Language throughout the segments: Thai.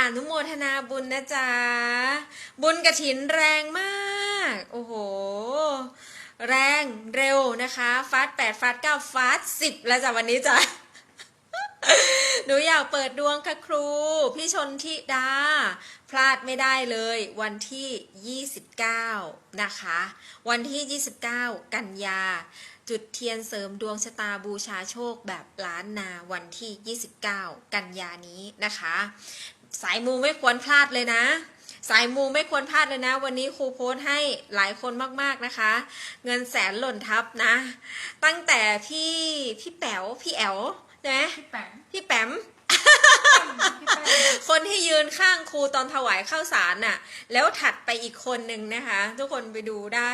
อนุโมทนาบุญนะจ๊ะ บุญกระถินแรงมาก โอ้โห แรงเร็วนะคะ ฟาสแปดฟาสเก้าฟาสสิบแล้วจ้ะวันนี้จ้ะหนูอยากเปิดดวงค่ะครู พี่ชนทิดา พลาดไม่ได้เลย วันที่ 29 นะคะ วันที่ 29 กันยา จุดเทียนเสริมดวงชะตาบูชาโชคแบบล้านนาวันที่ 29 กันยานี้นะคะ สายมูไม่ควรพลาดเลยนะ สายมูไม่ควรพลาดเลยนะ วันนี้ครูโพสต์ให้หลายคนมากๆนะคะ เงินแสนหล่นทับนะ ตั้งแต่พี่พี่แป๋วพี่แอ๋วใช่ไหมพี่แปมพี่แปมพี่แปมคนที่ยืนข้างครูตอนถวายข้าวสารน่ะ แล้วถัดไปอีกคนหนึ่งนะคะ ทุกคนไปดูได้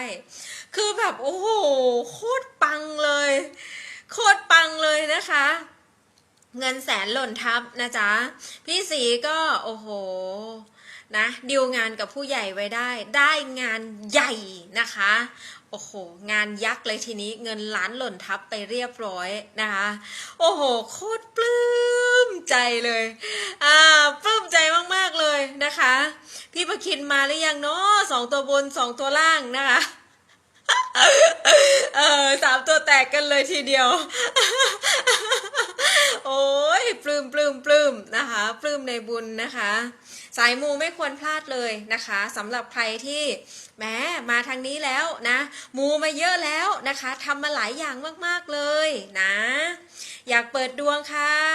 คือแบบโอ้โหโคตรปังเลย โคตรปังเลยนะคะ เงินแสนหล่นทับนะจ๊ะ พี่สีก็โอ้โหนะดิวงานกับผู้ใหญ่ไว้ได้ ได้งานใหญ่นะคะ โอ้โห งานยักษ์เลยทีนี้เงินล้านหล่นทับไปเรียบร้อยนะคะ โอ้โห โคตรปลื้มใจเลย อ่า ปลื้มใจมากๆเลยนะคะ พี่ประคินมาหรือยังเนาะสองตัวบนสองตัวล่างนะคะ เออสามตัวแตกกันเลยทีเดียว โอ้ยปลื้มปลื้มปลื้มนะคะปลื้มในบุญนะคะ สายมูไม่ควรพลาดเลยนะคะสำหรับใครที่แหมมาทางนี้แล้วนะมูมาเยอะแล้วนะคะทำมาหลายอย่างมากๆเลยนะ อยากเปิดดวงค่ะ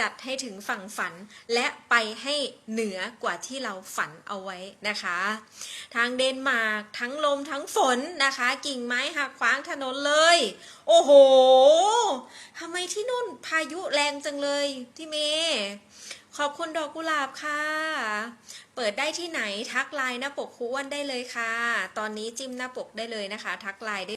จัดให้ถึงฝั่งฝัน และไปให้เหนือกว่าที่เราฝันเอาไว้นะคะ ทางเดนมาร์กทั้งลมทั้งฝนนะคะ กิ่งไม้หักขวางถนนเลย โอ้โหทำไมที่นู่นพายุแรงจังเลยที่เมย์ขอบคุณดอกกุหลาบค่ะ เปิดได้ที่ไหนทักไลน์หน้าปกครูอ้วนได้เลยค่ะ ตอนนี้จิ้มหน้าปกได้เลยนะคะ ทักไลน์ได้